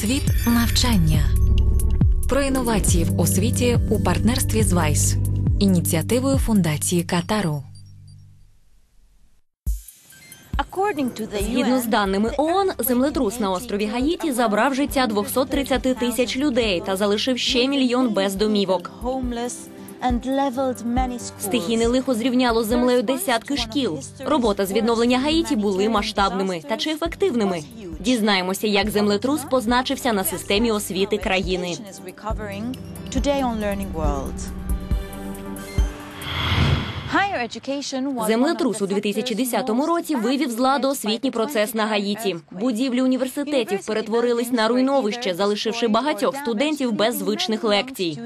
Світ навчання про інновації в освіті у партнерстві з ВАЙС, ініціативою фундації Катару. Згідно з даними ООН, землетрус на острові Гаїті забрав життя 230 тисяч людей та залишив ще мільйон без домівок. Стихійне лихо зрівняло з землею десятки шкіл. Робота з відновлення Гаїті були масштабними та чи ефективними. Дізнаємося, як землетрус позначився на системі освіти країни. Землетрус у 2010 році вивів з ладу освітній процес на Гаїті. Будівлі університетів перетворились на руйновище, залишивши багатьох студентів без звичних лекцій.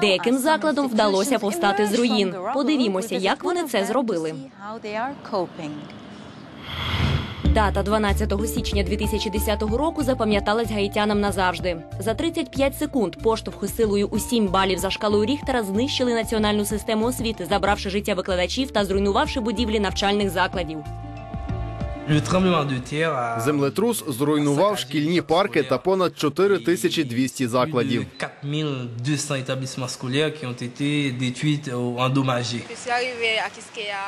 Деяким закладам вдалося повстати з руїн. Подивімося, як вони це зробили. Дата 12 січня 2010 року запам'яталась гаїтянам назавжди. За 35 секунд поштовхи силою у 7 балів за шкалою Ріхтера знищили національну систему освіти, забравши життя викладачів та зруйнувавши будівлі навчальних закладів. Землетрус зруйнував шкільні парки та понад 4200 закладів. 4200 établissements scolaires qui ont été détruits ou endommagés.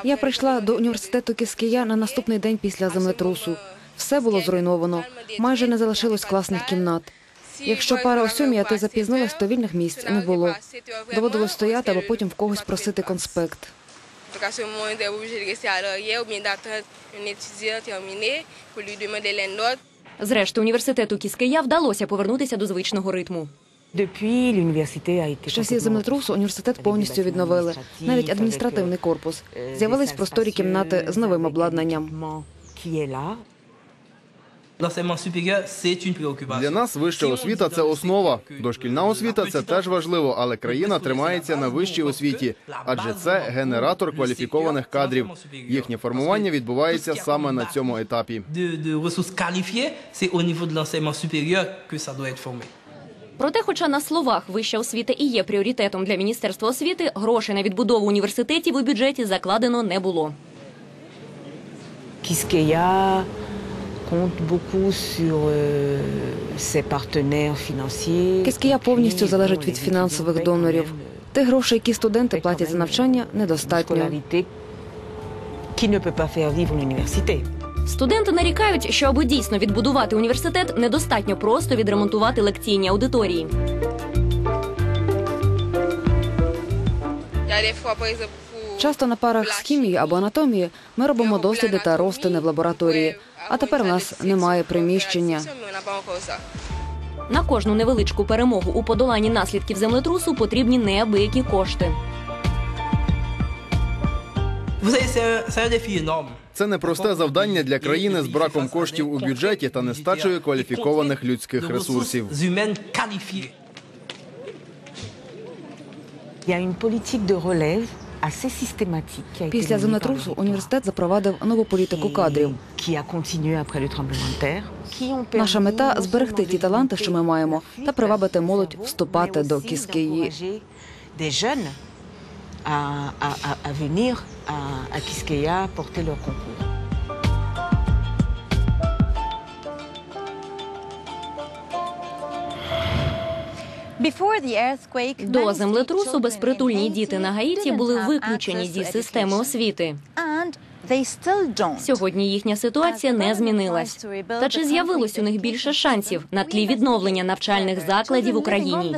Я прийшла до університету Кіскія на наступний день після землетрусу. Все було зруйновано. Майже не залишилось класних кімнат. Якщо пара о сьомій, а ти запізнилась, то вільних місць не було. Доводилось стояти або потім в когось просити конспект. Donc à ce moment, on était obligé de rester à l'arrière ou bien d'attendre un étudiant terminé pour lui demander les notes. Зрештою, університету Кіскея вдалося повернутися до звичного ритму. Часів землетрусу університет повністю відновили. Навіть адміністративний корпус. З'явились просторі кімнати з новим обладнанням. L'enseignement supérieur, c'est une préoccupation. Для нас вища освіта це основа. Дошкільна освіта це теж важливо, але країна тримається на вищій освіті, адже це генератор кваліфікованих кадрів. Їхнє формування відбувається саме на цьому етапі. Проте, хоча на словах вища освіта і є пріоритетом для міністерства освіти, грошей на відбудову університетів у бюджеті закладено не було. Kiskeya compte beaucoup sur euh, ses partenaires financiers. Кіскія повністю залежить від фінансових донорів. Тих грошей, які студенти платять за навчання, недостатньо. qui ne peut pas faire vivre l'université. Студенти нарікають, що аби дійсно відбудувати університет, недостатньо просто відремонтувати лекційні аудиторії. Часто на парах з хімії або анатомії ми робимо досліди та розтини в лабораторії. А тепер у нас немає приміщення. На кожну невеличку перемогу у подоланні наслідків землетрусу потрібні неабиякі кошти. Це непросте завдання для країни з браком коштів у бюджеті та нестачею кваліфікованих людських ресурсів. Il y a une politique de relève Після землетрусу університет запровадив нову політику кадрів. Наша мета зберегти ті таланти, що ми маємо, та привабити молодь вступати до Кіскеї. à, à, à venir à, à Kiskeya porter leur concours. До землетрусу безпритульні діти на Гаїті були виключені зі системи освіти. Сьогодні їхня ситуація не змінилась. Та чи з'явилось у них більше шансів на тлі відновлення навчальних закладів у країні?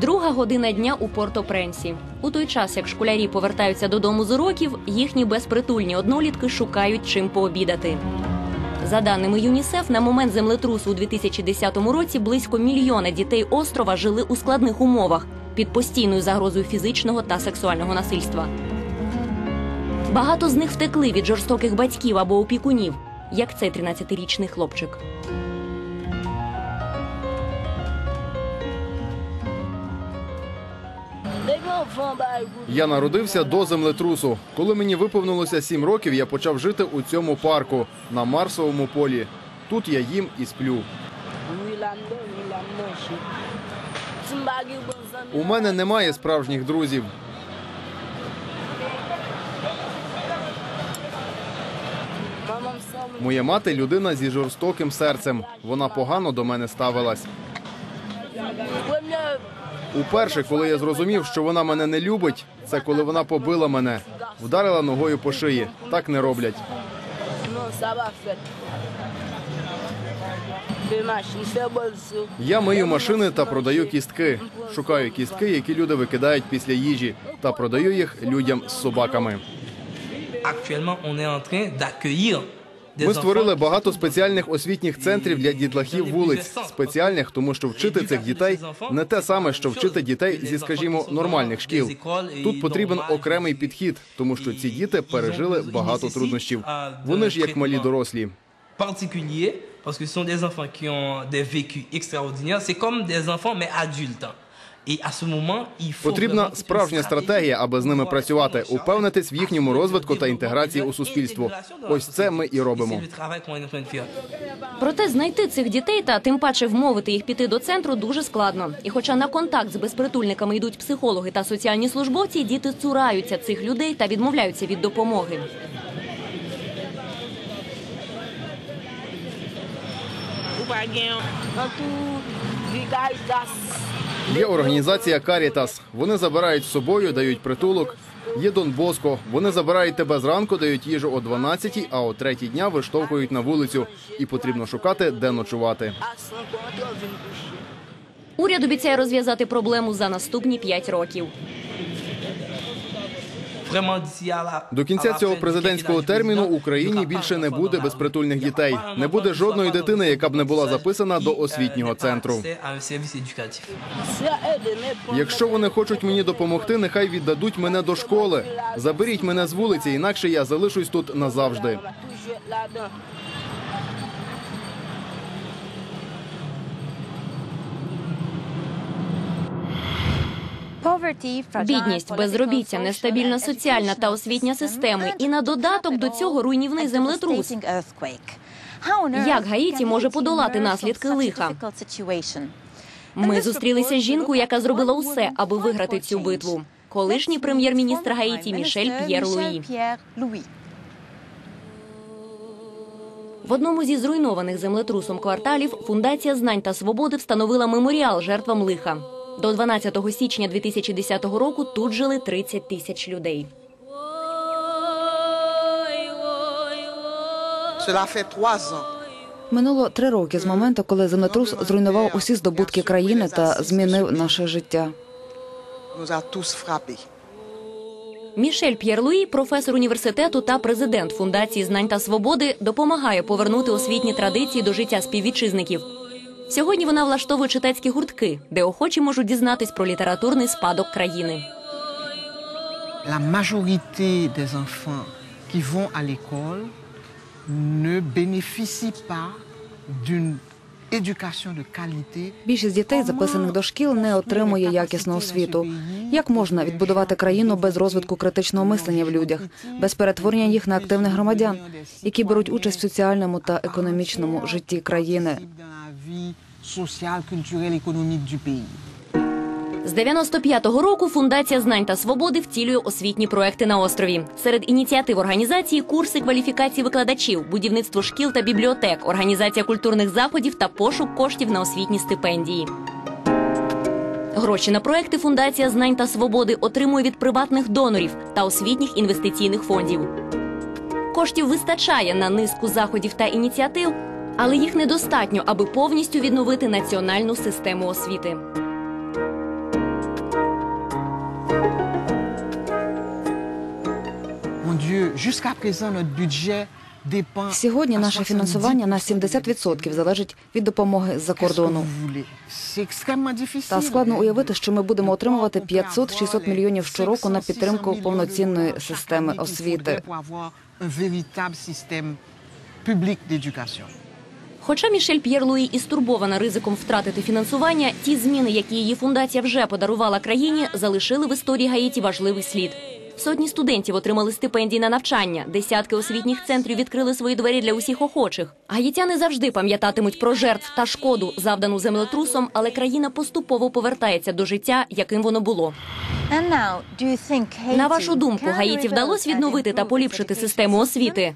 Друга година дня у Порто-Пренсі. У той час, як школярі повертаються додому з уроків, їхні безпритульні однолітки шукають чим пообідати. За даними ЮНІСЕФ, на момент землетрусу у 2010 році близько мільйона дітей острова жили у складних умовах під постійною загрозою фізичного та сексуального насильства. Багато з них втекли від жорстоких батьків або опікунів, як цей 13-річний хлопчик. Я народився до землетрусу. Коли мені виповнилося сім років, я почав жити у цьому парку на Марсовому полі. Тут я їм і сплю. У мене немає справжніх друзів. Моя мати людина зі жорстоким серцем. Вона погано до мене ставилась. Уперше, коли я зрозумів, що вона мене не любить, це коли вона побила мене, вдарила ногою по шиї. Так не роблять. Я мию машини та продаю кістки. Шукаю кістки, які люди викидають після їжі, та продаю їх людям з собаками. Actuellement, on est Ми створили багато спеціальних освітніх центрів для дітлахів вулиць. Спеціальних, тому що вчити цих дітей не те саме, що вчити дітей зі, скажімо, нормальних шкіл. Тут потрібен окремий підхід, тому що ці діти пережили багато труднощів. Вони ж як малі дорослі. particuliers, parce que ce sont des enfants qui ont des vécus extraordinaires. C'est comme des enfants, mais adultes. Faut Потрібна справжня стратегія, аби з ними працювати, упевнитись в їхньому розвитку та інтеграції у суспільство. Ось це ми і робимо. Проте знайти цих дітей та тим паче вмовити їх піти до центру дуже складно. І хоча на контакт з безпритульниками йдуть психологи та соціальні службовці, діти цураються цих людей та відмовляються від допомоги. Є організація Карітас. Вони забирають з собою, дають притулок. Є Дон Боско. Вони забирають тебе зранку, дають їжу о 12, а о 3 дня виштовхують на вулицю. І потрібно шукати, де ночувати. Уряд обіцяє розв'язати проблему за наступні п'ять років. Vraiment, d'ici à la- До кінця цього президентського терміну в Україні більше не буде безпритульних дітей. Не буде жодної дитини, яка б не була записана до euh, освітнього центру. Якщо вони хочуть мені допомогти, нехай віддадуть мене до школи. Заберіть мене з вулиці, інакше я залишусь тут назавжди. Бідність, безробіття, нестабільна соціальна та освітня системи, і на додаток до цього руйнівний землетрус. Як Гаїті може подолати наслідки лиха? Ми зустрілися з жінкою, яка зробила усе, аби виграти цю битву. Колишній прем'єр-міністр Гаїті Мішель П'єр Луї. В одному зі зруйнованих землетрусом кварталів Фундація знань та свободи встановила меморіал жертвам лиха. До 12 січня 2010 року тут жили 30 тисяч людей. Минуло три роки з моменту, коли землетрус зруйнував усі здобутки країни та змінив наше життя. Мішель П'єр Луї, професор університету та президент Фундації знань та свободи, допомагає повернути освітні традиції до життя співвітчизників. Сьогодні вона влаштовує читацькі гуртки, де охочі можуть дізнатись про літературний спадок країни. la majorité des enfants qui vont à l'école ne bénéficient pas d'une éducation de qualité. Більшість дітей, записаних до шкіл, не отримує якісну освіту. Як можна відбудувати країну без розвитку критичного мислення в людях, без перетворення їх на активних громадян, які беруть участь в соціальному та економічному житті країни? Sociale, culturelle, économique du pays. З 95-го року Фундація знань та свободи втілює освітні проекти на острові. Серед ініціатив організації курси кваліфікації викладачів, будівництво шкіл та бібліотек, організація культурних заходів та пошук коштів на освітні стипендії. Гроші на проекти Фундація знань та свободи отримує від приватних донорів та освітніх інвестиційних фондів. Коштів вистачає на низку заходів та ініціатив, але їх недостатньо, аби повністю відновити національну систему освіти. Сьогодні наше фінансування на 70% залежить від допомоги з-за кордону. Та складно уявити, що ми будемо отримувати 500-600 мільйонів щороку на підтримку повноцінної системи освіти. Хоча Мішель П'єрлуї і стурбована ризиком втратити фінансування, ті зміни, які її фундація вже подарувала країні, залишили в історії Гаїті важливий слід. Сотні студентів отримали стипендії на навчання. Десятки освітніх центрів відкрили свої двері для усіх охочих. Гаїтяни завжди пам'ятатимуть про жертв та шкоду, завдану землетрусом, але країна поступово повертається до життя, яким воно було. На вашу думку, Гаїті вдалося відновити та поліпшити систему освіти?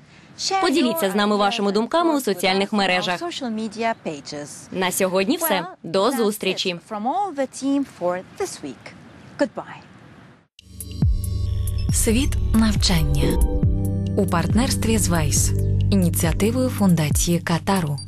Поділіться з нами вашими думками у соціальних мережах. На сьогодні все. До зустрічі. Світ навчання у партнерстві з Вайс, ініціативою фундації Катару.